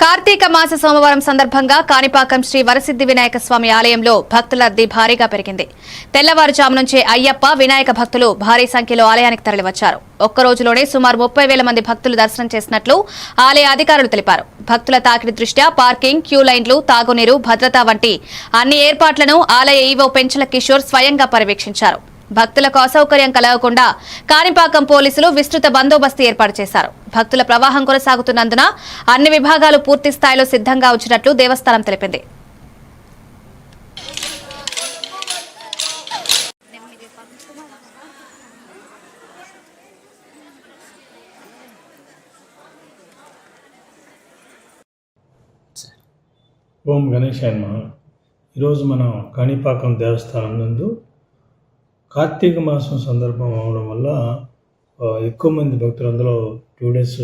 కార్తీక మాస సోమవారం సందర్భంగా కాణిపాకం శ్రీ వరసిద్ది వినాయక స్వామి ఆలయంలో భక్తుల రద్దీ భారీగా పెరిగింది. తెల్లవారుజాము నుంచే అయ్యప్ప వినాయక భక్తులు భారీ సంఖ్యలో ఆలయానికి తరలివచ్చారు. ఒక్క రోజులోనే సుమారు ముప్పై వేల మంది భక్తులు దర్శనం చేసినట్లు ఆలయ అధికారులు తెలిపారు. భక్తుల తాకిడి దృష్ట్యా పార్కింగ్ క్యూ లైన్లు తాగునీరు భద్రత వంటి అన్ని ఏర్పాట్లను ఆలయ ఈవో పెంచల కిషోర్ స్వయంగా పర్యవేక్షించారు. భక్తులకు అసౌకర్యం కలగకుండా కాణిపాకం పోలీసులు విస్తృత బందోబస్తు ఏర్పాటు చేశారు. భక్తుల ప్రవాహం కొనసాగుతున్నందున అన్ని విభాగాలు పూర్తి స్థాయిలో సిద్ధంగా ఉంచినట్లు దేవస్థానం తెలిపింది. ఓం గణేశాయ ఈరోజు మనం కాణిపాకం దేవస్థానం నందు కార్తీక మాసం సందర్భం అవడం వల్ల ఎక్కువ మంది భక్తులు అందులో టూ డేస్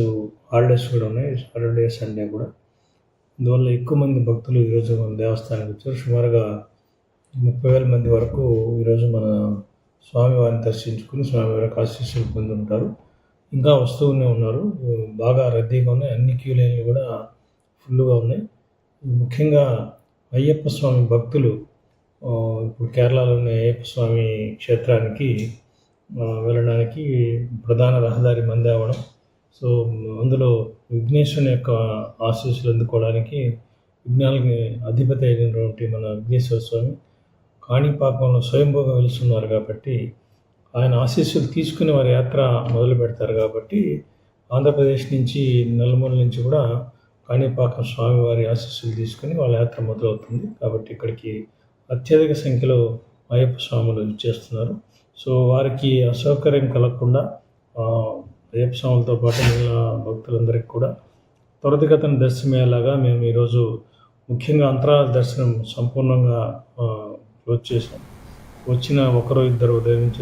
హాలిడేస్ కూడా ఉన్నాయి. సాటర్డే సండే కూడా. అందువల్ల ఎక్కువ మంది భక్తులు ఈరోజు మన దేవస్థానానికి వచ్చారు. సుమారుగా ముప్పై వేల మంది వరకు ఈరోజు మన స్వామివారిని దర్శించుకుని స్వామివారికి ఆశీస్సులు పొంది ఉంటారు. ఇంకా వస్తూనే ఉన్నారు. బాగా రద్దీగా ఉన్నాయి. అన్ని క్యూ లైన్లు కూడా ఫుల్గా ఉన్నాయి. ముఖ్యంగా అయ్యప్ప స్వామి భక్తులు ఇప్పుడు కేరళలోని అయ్యప్ప స్వామి క్షేత్రానికి వెళ్ళడానికి ప్రధాన రహదారి మంది అవ్వడం. సో అందులో విఘ్నేశ్వరుని యొక్క ఆశీస్సులు అందుకోవడానికి విఘ్నాలకి అధిపతి అయినటువంటి మన విఘ్నేశ్వర స్వామి కాణిపాకంలో స్వయంభూగా వెలుస్తున్నారు కాబట్టి ఆయన ఆశీస్సులు తీసుకుని వారి యాత్ర మొదలు పెడతారు కాబట్టి ఆంధ్రప్రదేశ్ నుంచి నలుమూల నుంచి కూడా కాణిపాకం స్వామివారి ఆశీస్సులు తీసుకుని వాళ్ళ యాత్ర మొదలవుతుంది కాబట్టి ఇక్కడికి అత్యధిక సంఖ్యలో అయ్యప్ప స్వాములు చేస్తున్నారు. సో వారికి అసౌకర్యం కలగకుండా అయ్యప్ప స్వాములతో పాటు మిగిలిన భక్తులందరికీ కూడా త్వరితగతిన దర్శనమయ్యేలాగా మేము ఈరోజు ముఖ్యంగా అంతరాల దర్శనం సంపూర్ణంగా క్లోజ్ చేసాం వచ్చిన ఒకరో ఇద్దరు ఉదయం నుంచి